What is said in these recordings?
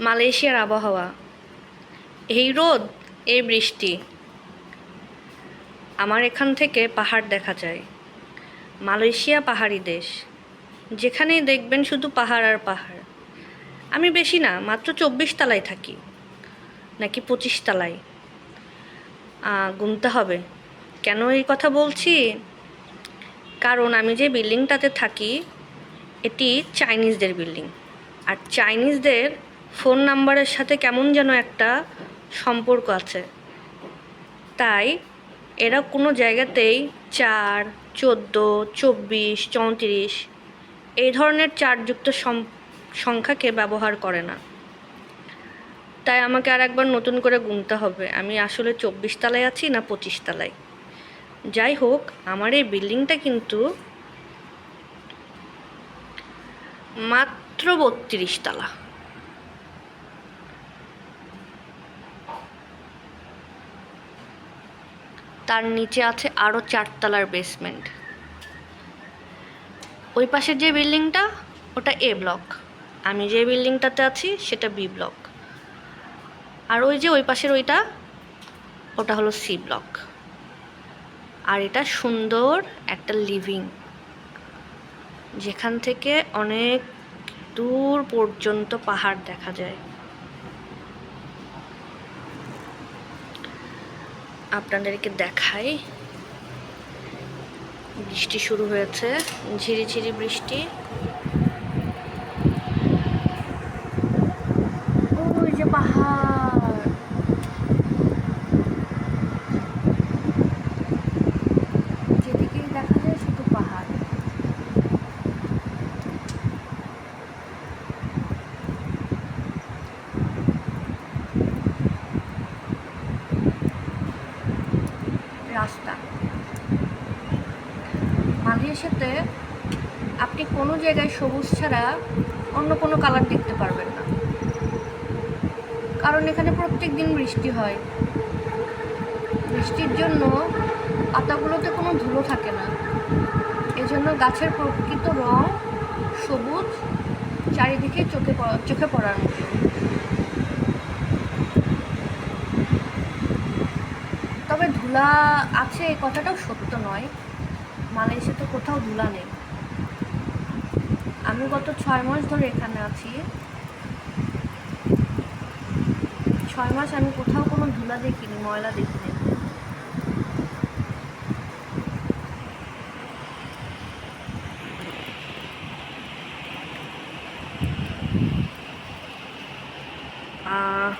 মালয়েশিয়ার আবহাওয়া। এই রোদ, এই বৃষ্টি আমার এখান থেকে পাহাড় দেখা যায়। মালয়েশিয়া পাহাড়ি দেশ। যেখানেই দেখবেন শুধু পাহাড় আর পাহাড়। আমি বেশি না, মাত্র চব্বিশ তলায় থাকি। নাকি পঁচিশ তলায়। গুনতে হবে। কেন এই কথা বলছি? কারণ আমি যে বিল্ডিংটাতে থাকি, এটি চাইনিজদের বিল্ডিং। আর চাইনিজদের ফোন নাম্বারের সাথে কেমন যেন একটা সম্পর্ক আছে। তাই এরা কোনো জায়গাতেই চার, চোদ্দ, চব্বিশ, চৌত্রিশ এই ধরনের চারযুক্ত সংখ্যাকে ব্যবহার করে না। তাই আমাকে আর একবার নতুন করে গুনতে হবে। আমি আসলে চব্বিশ তলায় আছি না পঁচিশ তলায়? যাই হোক, আমার এই বিল্ডিংটা কিন্তু মাত্র বত্রিশ তলা। তার নিচে আছে আরও চারতলার বেসমেন্ট ওই পাশের যে বিল্ডিংটা, ওটা এ ব্লক আমি যে বিল্ডিংটাতে আছি, সেটা বি ব্লক আর ওই যে ওই পাশের ওইটা, ওটা হলো সি ব্লক আর এটা সুন্দর একটা লিভিং যেখান থেকে অনেক দূর পর্যন্ত পাহাড় দেখা যায়। আপনাদেরকে দেখাই। বৃষ্টি শুরু হয়েছে ঝিরিঝিরি বৃষ্টি ওই যে পাহাড় যেদিকেই দেখা যায় শুধু পাহাড় রাস্তা মালয়েশিয়াতে আপনি কোনো জায়গায় সবুজ ছাড়া অন্য কোনো কালার দেখতে পারবেন না। কারণ এখানে প্রত্যেক দিন বৃষ্টি হয়। বৃষ্টির জন্য পাতাগুলোতে কোনো ধুলো থাকে না। এজন্য গাছের প্রকৃত রং সবুজ, চারিদিকে চোখে চোখে পড়ার মতো। ধুলা আছে, এই কথাটাও সত্য নয়। মালয়েশিয়াতে কোথাও ধুলা নেই। আমি গত ছয় মাস ধরে এখানে আছি। ছয় মাস আমি কোথাও কোনো ধুলা দেখিনি, ময়লা দেখিনি। আহ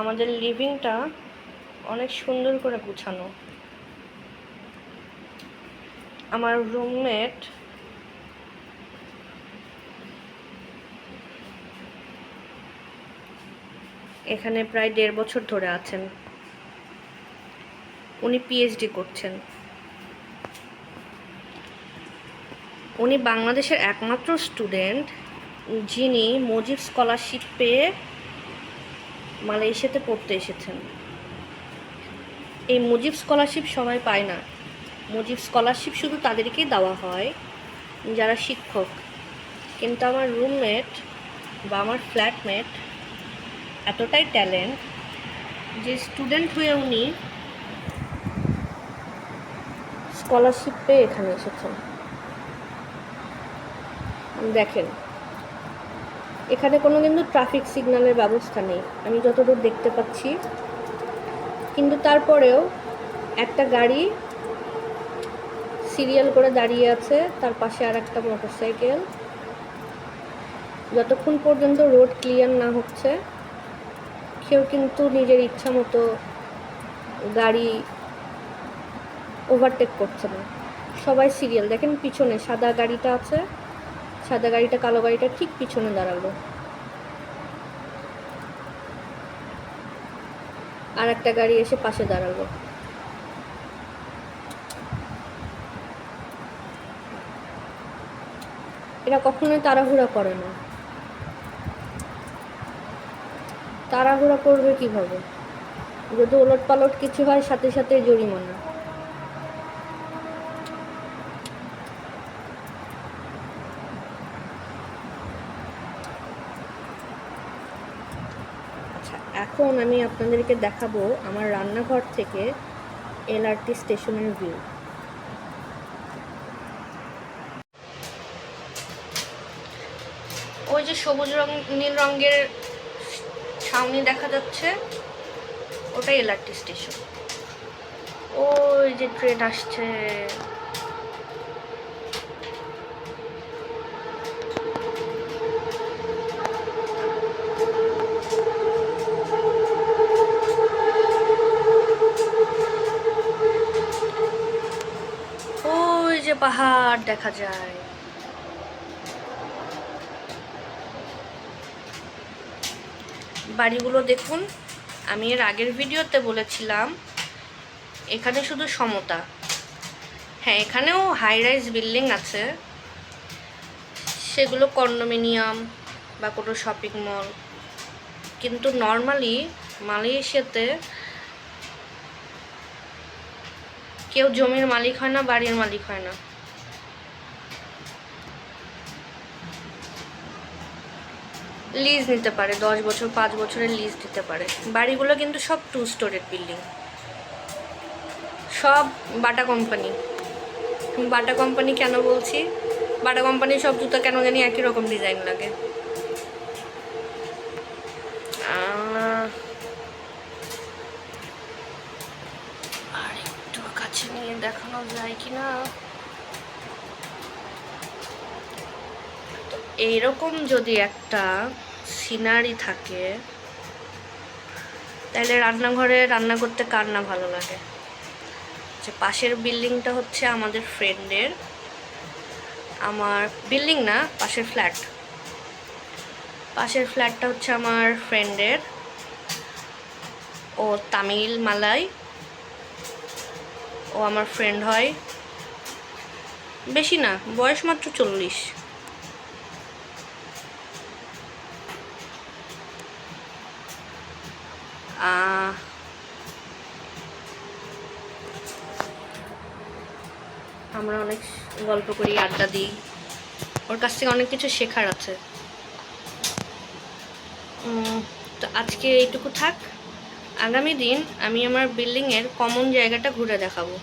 আমাদের লিভিংটা অনেক সুন্দর করে গুছানো। আমার রুমমেট এখানে প্রায় দেড় বছর ধরে আছেন। উনি পিএইচডি করছেন। উনি বাংলাদেশের একমাত্র স্টুডেন্ট যিনি মজিব স্কলারশিপ পেয়ে মালয়েশিয়াতে পড়তে এসেছেন। এই মুজিব স্কলারশিপ সবাই পায় না। মুজিব স্কলারশিপ শুধু তাদেরকেই দেওয়া হয়, যারা শিক্ষক। কিন্তু আমার রুমমেট বা আমার ফ্ল্যাটমেট এতটাই ট্যালেন্ট যে স্টুডেন্ট হয়ে উনি স্কলারশিপ পেয়ে এখানে এসেছেন। দেখেন এখানে কোনো কিন্তু ট্রাফিক সিগন্যালের ব্যবস্থা নেই। আমি যতদূর দেখতে পাচ্ছি। কিন্তু তারপরেও একটা গাড়ি সিরিয়াল করে দাঁড়িয়ে আছে, তার পাশে আর একটা মোটরসাইকেল যতক্ষণ পর্যন্ত রোড ক্লিয়ার না হচ্ছে, কেউ কিন্তু নিজের ইচ্ছা মতো গাড়ি ওভারটেক করছে না। সবাই সিরিয়াল দেখেন পিছনে সাদা গাড়িটা আছে। সাদা গাড়িটা, কালো গাড়িটা ঠিক পিছনে দাঁড়াল। আর একটা গাড়ি এসে পাশে দাঁড়াল। এরা কখনোই তাড়াহুড়া করে না। তাড়াহুড়া করবে কীভাবে? যদি ওলট পালট কিছু হয়, সাথে সাথে জরিমানা। এখন আমি আপনাদেরকে দেখাবো আমার রান্নাঘর থেকে এলআরটি স্টেশনের ভিউ। ওই যে সবুজ রং, নীল রঙের ছাউনি দেখা যাচ্ছে, ওটাই এলআরটি স্টেশন। ওই যে ট্রেন আসছে ওই যে পাহাড় দেখা যায়। বাড়িগুলো দেখুন, আমি এর আগের ভিডিওতে বলেছিলাম, এখানে শুধু সমতা। হ্যাঁ এখানেও হাই রাইজ বিল্ডিং আছে। সেগুলো কন্ডোমিনিয়াম বা কোনো শপিং মল কিন্তু নর্মালি মালয়েশিয়াতে কেউ জমির মালিক হয় না, বাড়ির মালিক হয় না। লিজ নিতে পারে, দশ বছর, পাঁচ বছরের লিজ দিতে পারে। বাড়িগুলো কিন্তু সব টু স্টোরেড বিল্ডিং সব বাটা কোম্পানি বাটা কোম্পানি কেন বলছি? বাটা কোম্পানির সব জুতো কেন জানি একই রকম ডিজাইন লাগে। আর একটু কাছে নিয়ে দেখানো যায় কি না এইরকম যদি একটা সিনারি থাকে, তাহলে রান্নাঘরে রান্না করতে কার না ভালো লাগে? যে পাশের বিল্ডিংটা হচ্ছে আমাদের ফ্রেন্ডের আমার বিল্ডিং না, পাশের ফ্ল্যাট পাশের ফ্ল্যাটটা হচ্ছে আমার ফ্রেন্ডের ও তামিল মালাই, ও আমার ফ্রেন্ড হয়, বেশি না, বয়স মাত্র চল্লিশ। আমরা অনেক গল্প করি, আড্ডা দিই। ওর কাছ থেকে অনেক কিছু শেখার আছে। তো আজকে এইটুকু থাক। আগামী দিন আমি আমার বিল্ডিংয়ের কমন জায়গাটা ঘুরে দেখাবো।